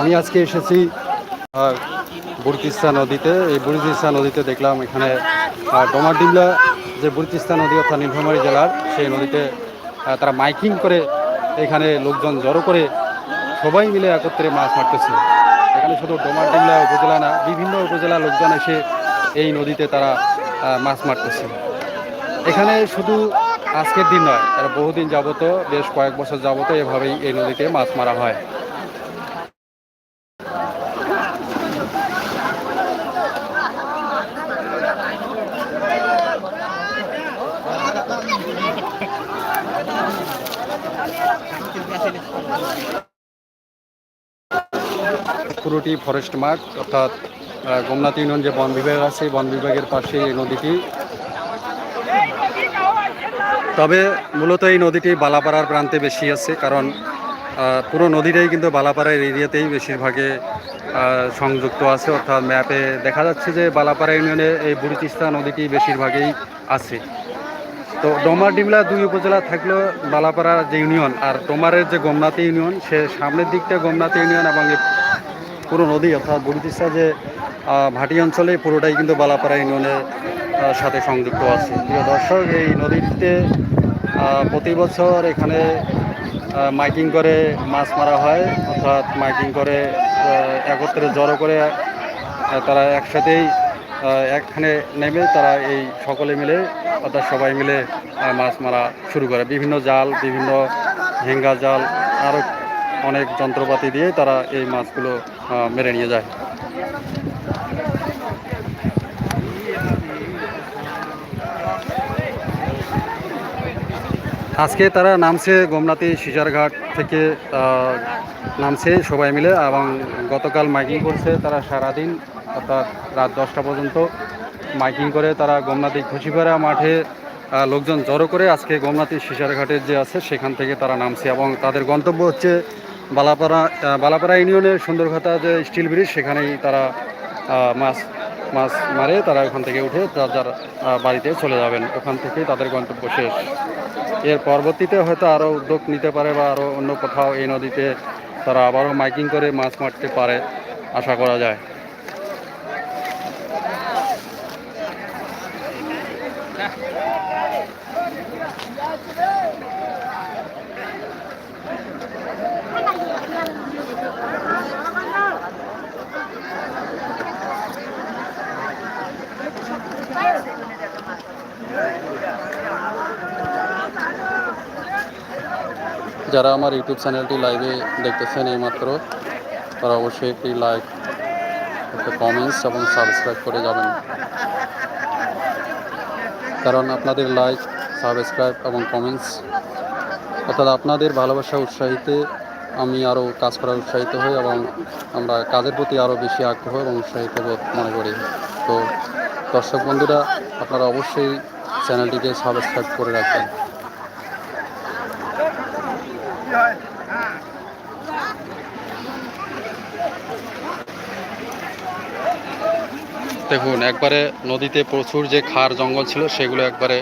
আমি আজকে এসেছি বুড়তিস্তা নদীতে। এই বুড়তিস্তা নদীতে দেখলাম এখানে ডোমারডিমলা যে বুড়তিস্তা নদী অর্থাৎ নীলফামারী জেলার, সেই নদীতে তারা মাইকিং করে এখানে লোকজন জড়ো করে সবাই মিলে একত্রে মাছ মারতেছে। এখানে শুধু ডোমারডিমলা উপজেলা না, বিভিন্ন উপজেলার লোকজন এসে এই নদীতে তারা মাছ মারতেছে। এখানে শুধু আজকের দিন নয়, তারা বহুদিন যাবত, বেশ কয়েক বছর যাবত এভাবেই এই নদীতে মাছ মারা হয়। পুরোটি ফরেস্ট মাঠ, অর্থাৎ গোমনাথ ইউনিয়ন যে বন বিভাগ আছে, বন বিভাগের পাশে এই নদীটি। তবে মূলত এই নদীটি বালাপাড়ার প্রান্তে বেশি আছে, কারণ পুরো নদীটাই কিন্তু বালাপাড়ার এরিয়াতেই বেশিরভাগে সংযুক্ত আছে। অর্থাৎ ম্যাপে দেখা যাচ্ছে যে বালাপাড়া ইউনিয়নে এই বুড়িতিস্তা নদীটি বেশিরভাগই আছে। তো ডোমার ডিমলা দুই উপজেলা থাকলেও বালাপাড়া যে ইউনিয়ন আর ডোমারের যে গোমনাথী ইউনিয়ন, সে সামনের দিকটা গোমনাথী ইউনিয়ন এবং পুরো নদী অর্থাৎ বুড়িতিস্তা যে ভাটি অঞ্চলে পুরোটাই কিন্তু বালাপাড়া ইউনিয়নের সাথে সংযুক্ত আছে। প্রিয় দর্শক, এই নদীতে প্রতি বছর এখানে মাইকিং করে মাছ মারা হয়। অর্থাৎ মাইকিং করে একত্রে জড়ো করে তারা একসাথেই একখানে নেমে তারা এই সকলে মিলে, অর্থাৎ সবাই মিলে মাছ মারা শুরু করে। বিভিন্ন জাল, বিভিন্ন হেঙ্গা জাল আরও অনেক যন্ত্রপাতি দিয়ে তারা এই মাছগুলো মেরে নিয়ে যায়। আজকে তারা নামছে গোমনাথী সিজারঘাট থেকে নামছে সবাই মিলে, এবং গতকাল মাইকিং করছে তারা সারাদিন। অর্থাৎ রাত দশটা পর্যন্ত মাইকিং করে তারা গোমনাথী খুশিপাড়া মাঠে লোকজন জড়ো করে আজকে গোমনাথী সিজারঘাটের যে আছে সেখান থেকে তারা নামছে এবং তাদের গন্তব্য হচ্ছে বালাপাড়া বালাপাড়া ইউনিয়নের সুন্দরঘাটা যে স্টিল ব্রিজ, সেখানেই তারা মাছ মাছ মারে, তারা ওখান থেকে উঠে যার যার বাড়িতে চলে যাবেন। ওখান থেকেই তাদের গন্তব্য শেষ। এর পরবর্তীতে হয়তো আরও উদ্যোগ নিতে পারে বা আরও অন্য কোথাও এই নদীতে তারা আবারও মাইকিং করে মাছ মারতে পারে, আশা করা যায়। যারা আমার ইউটিউব চ্যানেলটি লাইভে দেখতেছেন এইমাত্র, তারা অবশ্যই একটি লাইক একটা কমেন্টস এবং সাবস্ক্রাইব করে যাবেন। কারণ আপনাদের লাইক সাবস্ক্রাইব এবং কমেন্টস অর্থাৎ আপনাদের ভালোবাসা উৎসাহিতে আমি আরও কাজ করার উৎসাহিত হই এবং আমরা কাজের প্রতি আরও বেশি আগ্রহ এবং উৎসাহিত বোধ মনে করি। তো দর্শক বন্ধুরা, আপনারা অবশ্যই চ্যানেলটিকে সাবস্ক্রাইব করে রাখবেন। দেখুন, একবারে নদীতে প্রচুর যে খার জঙ্গল ছিল, সেগুলো একবারে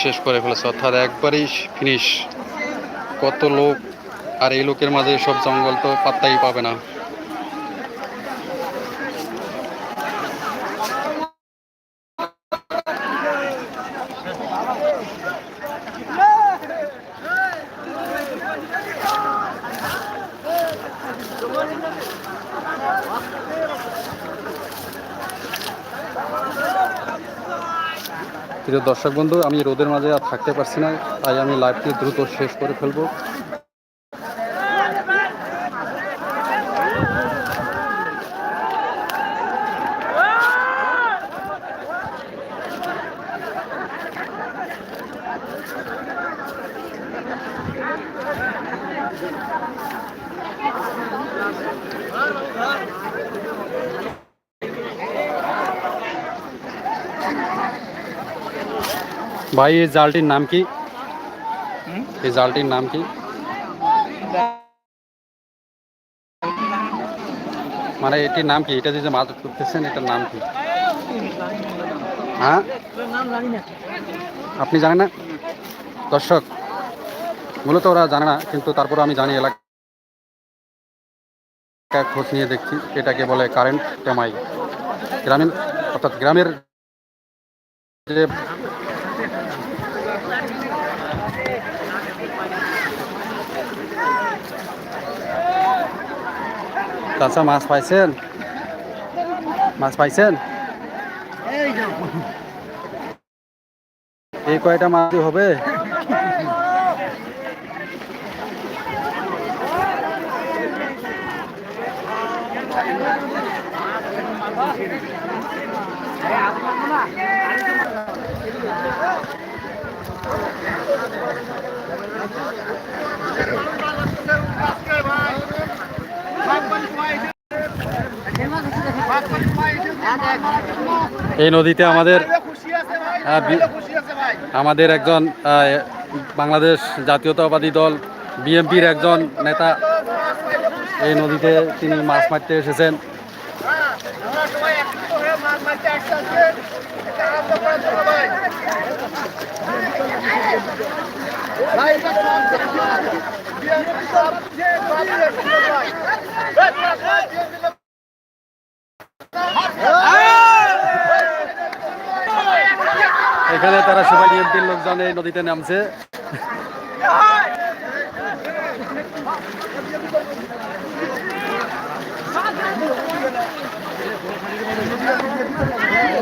শেষ করে ফেলেছে। অর্থাৎ একবারেই ফিনিশ কত লোক আর এই লোকের মাঝে সব জঙ্গল তো পাত্তাই পাবে না। প্রিয় দর্শক বন্ধু, আমি রোদের মাঝে আর থাকতে পারছি না, তাই আমি লাইভটি দ্রুত শেষ করে ফেলব। ভাই এই জালটির নাম কি? এই জালটির নাম কি? মানে এটির নাম কি? এটা যে মাছ করতেছেন এটার নাম কি? হ্যাঁ? আপনি জানেন না? দর্শক মূলত ওরা জানে না কিন্তু তারপর আমি জানি এলাকা খোঁজ নিয়ে দেখছি। এটাকে বলে কারেন্ট টেমাই। গ্রামীণ অর্থাৎ গ্রামের যে চাচা মাছ পাইছেন? মাছ পাইছেন? এই কয়টা মাছ হবে? এই নদীতে আমাদের আমাদের একজন বাংলাদেশ জাতীয়তাবাদী দল, বিএনপির একজন নেতা এই নদীতে তিনি মাছ মারতে এসেছেন। এখানে তারা সবাই বিএনপির লোকজন এই নদীতে নামছে।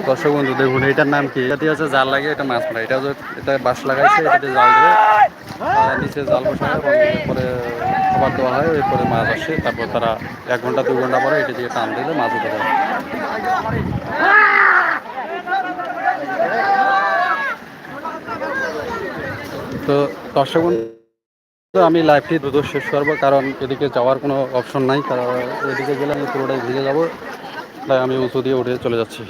দর্শক বন্ধু, দেখুন, এটার নাম কি? এটাতে আছে জাল লাগে এটা মাছ মারা। এটা হচ্ছে- এটা বাঁশ লাগাইছে, এটাতে জাল আর নিচে জাল এবং এরপরে খাবার দেওয়া হয়, এরপরে মাছ আসে, তারপর তারা এক ঘণ্টা, দু ঘণ্টা পরে এটা দিয়ে টান দিলে মাছ উঠে যায়। তো দর্শক আমি লাইভটি দ্রুত শেষ করব, কারণ এদিকে যাওয়ার কোনো অপশন নাই, কারণ এদিকে গেলে আমি পুরোটাই ভিজে যাব, তাই আমি উঁচু দিয়ে উঠে চলে যাচ্ছি।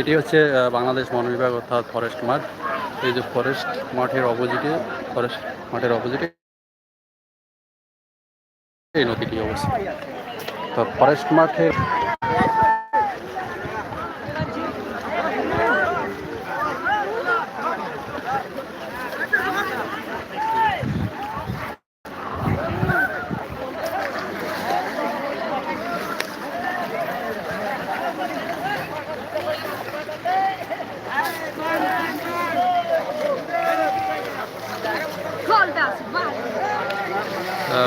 এটি হচ্ছে বাংলাদেশ বন বিভাগ অর্থাৎ ফরেস্ট মাঠ। এই যে ফরেস্ট মাঠের অপোজিটে, ফরেস্ট মাঠের অপোজিটে এই নদীটি অবস্থিত। তো ফরেস্ট মাঠের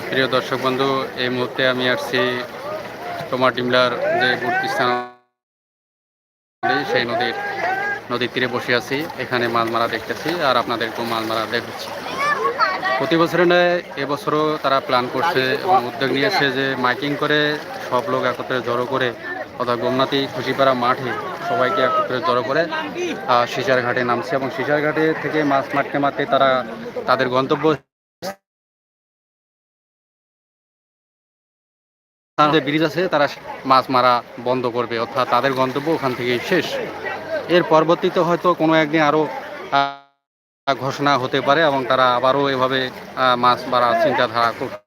প্রিয় দর্শক বন্ধু, এই মুহূর্তে আমি আসছি তোমার ডিমলার যে মূর্তি স্থান সেই নদীর নদীর তীরে বসে আছি। এখানে মাছ মারা দেখতেছি আর আপনাদেরকেও মাছ মারা দেখাচ্ছি। প্রতি বছরের ন্যায় এবছরও তারা প্ল্যান করছে এবং উদ্যোগ নিয়েছে যে মাইকিং করে সব লোক একত্রে জড়ো করে অর্থাৎ গোমনাথী খুশিপাড়া মাঠে সবাইকে একত্রে জড়ো করে সিসার ঘাটে নামছে এবং সিসার ঘাটে থেকে মাছ মারতে মারতে তারা তাদের গন্তব্য স্থান যে ব্রিজ আছে তারা মাছ মারা বন্ধ করবে অর্থাৎ তাদের গন্তব্য ওখান থেকেই শেষ। এর পরবর্তীতে হয়তো কোনো একদিন আরও ঘোষণা হতে পারে এবং তারা আবারও এভাবে মাছ মারার চিন্তাধারা করছে।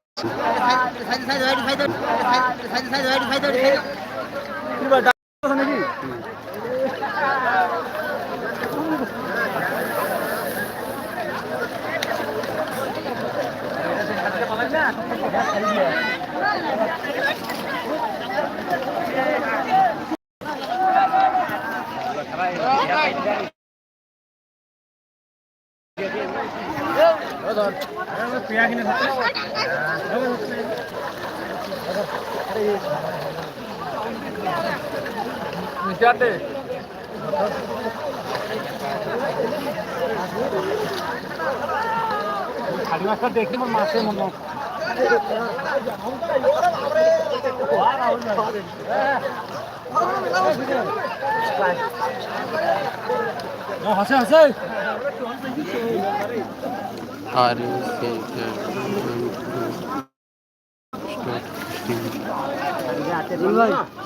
খালি মাছটা দেখি আমার মাছে মনে হাসে হাসে আর